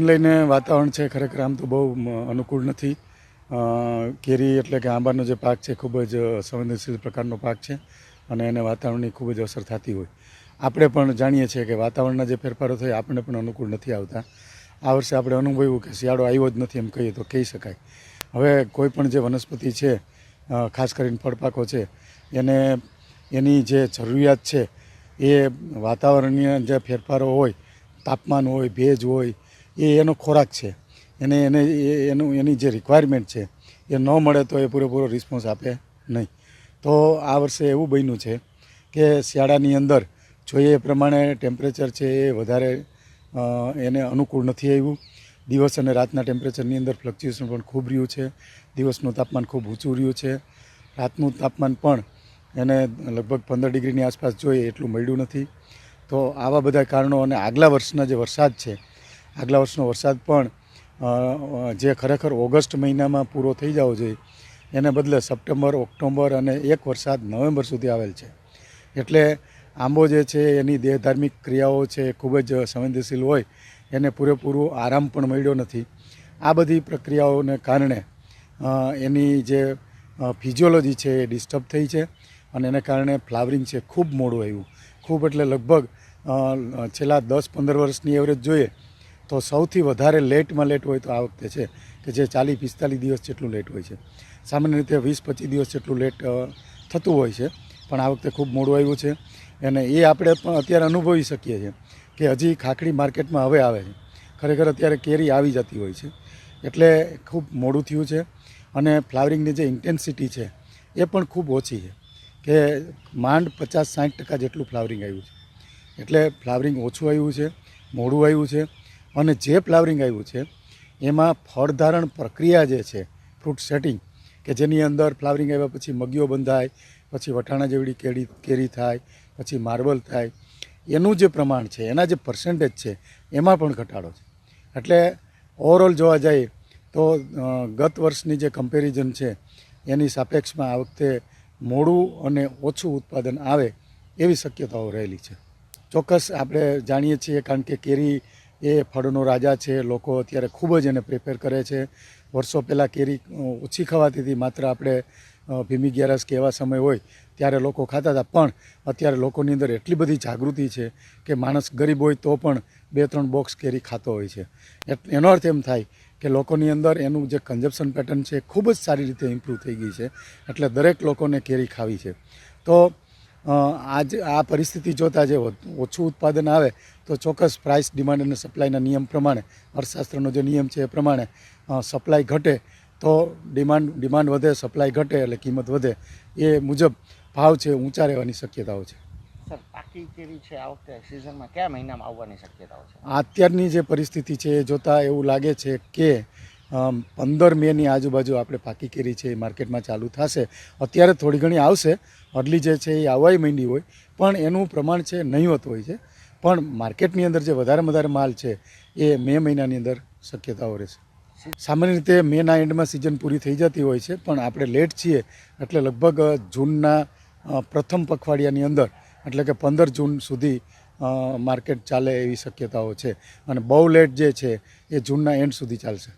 લઈને વાતાવરણ છે, ખરેખર આમ તો બહુ અનુકૂળ નથી. કેરી એટલે કે આંબાનો જે પાક છે, ખૂબ જ સંવેદનશીલ પ્રકારનો પાક છે અને એને વાતાવરણની ખૂબ જ અસર થતી હોય. આપણે પણ જાણીએ છીએ કે વાતાવરણના જે ફેરફારો થાય, આપણને પણ અનુકૂળ નથી આવતા. આ વર્ષે આપણે અનુભવ્યું કે શિયાળો આવ્યો જ નથી એમ કહીએ તો કહી શકાય. હવે કોઈ પણ જે વનસ્પતિ છે ખાસ કરીને ફળપાકો છે, એને, એની જે જરૂરિયાત છે, એ વાતાવરણીય જે ફેરફારો હોય, તાપમાન હોય, ભેજ હોય એ એનો ખોરાક છે. એને એને, એનું, એની જે રિક્વાયરમેન્ટ છે, એ ન મળે તો એ પૂરેપૂરો રિસ્પોન્સ આપે નહીં. તો આ વર્ષે એવું બન્યું છે કે શિયાળાની અંદર જોઈએ એ પ્રમાણે ટેમ્પરેચર છે એ વધારે એને અનુકૂળ નથી આવ્યું. દિવસ અને રાતના ટેમ્પરેચરની અંદર ફ્લક્ચ્યુએશન પણ ખૂબ રહ્યું છે. દિવસનું તાપમાન ખૂબ ઊંચું રહ્યું છે. રાતનું તાપમાન પણ એને લગભગ પંદર ડિગ્રીની આસપાસ જોઈએ એટલું મળ્યું નથી. તો આવા બધા કારણો અને આગલા વર્ષના જે વરસાદ છે આગલા વર્ષનો વરસાદ પણ જે ખરેખર ઓગસ્ટ મહિનામાં પૂરો થઈ જવો જોઈએ, એને બદલે સપ્ટેમ્બર ઓક્ટોબર અને એક વરસાદ નવેમ્બર સુધી આવેલ છે. એટલે આંબો જે છે, એની દેહ ધાર્મિક ક્રિયાઓ છે ખૂબ જ સંવેદનશીલ હોય, એને પૂરેપૂરું આરામ પણ મળ્યો નથી. આ બધી પ્રક્રિયાઓને કારણે એની જે ફિઝિયોલોજી છે, એ ડિસ્ટર્બ થઈ છે અને એને કારણે ફ્લાવરિંગ છે, ખૂબ મોડું આવ્યું. ખૂબ એટલે લગભગ છેલ્લા દસ પંદર વર્ષની એવરેજ જોઈએ તો સૌથી વધારે લેટમાં લેટ હોય તો આ વખતે છે કે જે ચાલીસ, પિસ્તાલીસ દિવસ જેટલું લેટ હોય છે. સામાન્ય રીતે વીસ, પચીસ દિવસ જેટલું લેટ થતું હોય છે, પણ આ વખતે ખૂબ મોડું આવ્યું છે. અને એ આપણે પણ અત્યારે અનુભવી શકીએ છીએ કે હજી ખાખડી માર્કેટમાં હવે આવે છે. ખરેખર અત્યારે કેરી આવી જતી હોય છે. એટલે ખૂબ મોડું થયું છે અને ફ્લાવરિંગની જે ઇન્ટેન્સિટી છે એ પણ ખૂબ ઓછી છે કે માંડ પચાસ, સાઠ ટકા જેટલું ફ્લાવરિંગ આવ્યું છે. એટલે ફ્લાવરિંગ ઓછું આવ્યું છે, મોડું આવ્યું છે. અને જે ફ્લાવરિંગ આવ્યું છે, એમાં ફળધારણ પ્રક્રિયા જે છે, ફ્રૂટ સેટિંગ, કે જેની અંદર ફ્લાવરિંગ આવ્યા પછી મગીઓ બંધાય, પછી વટાણા જેવડી કેરી કેરી થાય, પછી માર્બલ થાય, એનું જે પ્રમાણ છે, એના જે પર્સન્ટેજ છે, એમાં પણ ઘટાડો છે. એટલે ઓવરઓલ જોવા જઈએ તો ગત વર્ષની જે કમ્પેરિઝન છે, એની સાપેક્ષમાં આ વખતે મોડું અને ઓછું ઉત્પાદન આવે એવી શક્યતાઓ રહેલી છે. ચોક્કસ આપણે જાણીએ છીએ કારણ કે કેરી એ ફળનો રાજા છે. લોકો અત્યારે ખૂબ જ એને પ્રિપેર કરે છે. વર્ષો પહેલાં કેરી ઓછી ખવાતી હતી. માત્ર આપણે ભીમી ગેરસ કે એવા સમય હોય ત્યારે લોકો ખાતા હતા. પણ અત્યારે લોકોની અંદર એટલી બધી જાગૃતિ છે કે માણસ ગરીબ હોય તો પણ બે, ત્રણ બોક્સ કેરી ખાતો હોય છે. એનો અર્થ એમ થાય કે લોકોની અંદર એનું જે કન્ઝપ્શન પેટર્ન છે ખૂબ જ સારી રીતે ઇમ્પ્રૂવ થઈ ગઈ છે. એટલે દરેક લોકોને કેરી ખાવી છે. તો આજ આ પરિસ્થિતિ જોતાં જે ઓછું ઉત્પાદન આવે તો ચોક્કસ પ્રાઇસ ડિમાન્ડ અને સપ્લાયના નિયમ પ્રમાણે અર્થશાસ્ત્રનો જે નિયમ છે એ પ્રમાણે સપ્લાય ઘટે તો ડિમાન્ડ ડિમાન્ડ વધે સપ્લાય ઘટે એટલે કિંમત વધે એ મુજબ ભાવ છે ઊંચા રહેવાની શક્યતાઓ છે. સર પાકી કેવી છે આ વખતે? સિઝનમાં કયા મહિનામાં આવવાની શક્યતાઓ છે? અત્યારની જે પરિસ્થિતિ છે એ જોતાં એવું લાગે છે કે પંદર મેની આજુબાજુ આપણે પાકી કેરી છે, એ માર્કેટમાં ચાલુ થશે. અત્યારે થોડી ઘણી આવશે. અરલી જે છે એ આવવાય માંડી હોય, પણ એનું પ્રમાણ છે નહીવત હોય છે. પણ માર્કેટની અંદર જે વધારે વધારે માલ છે, એ મે મહિનાની અંદર શક્યતાઓ રહેશે. સામાન્ય રીતે મેના એન્ડમાં સિઝન પૂરી થઈ જતી હોય છે, પણ આપણે લેટ છીએ, એટલે લગભગ જૂનના પ્રથમ પખવાડિયાની અંદર, એટલે કે પંદર જૂન સુધી માર્કેટ ચાલે એવી શક્યતાઓ છે. અને બહુ લેટ જે છે, એ જૂનના એન્ડ સુધી ચાલશે.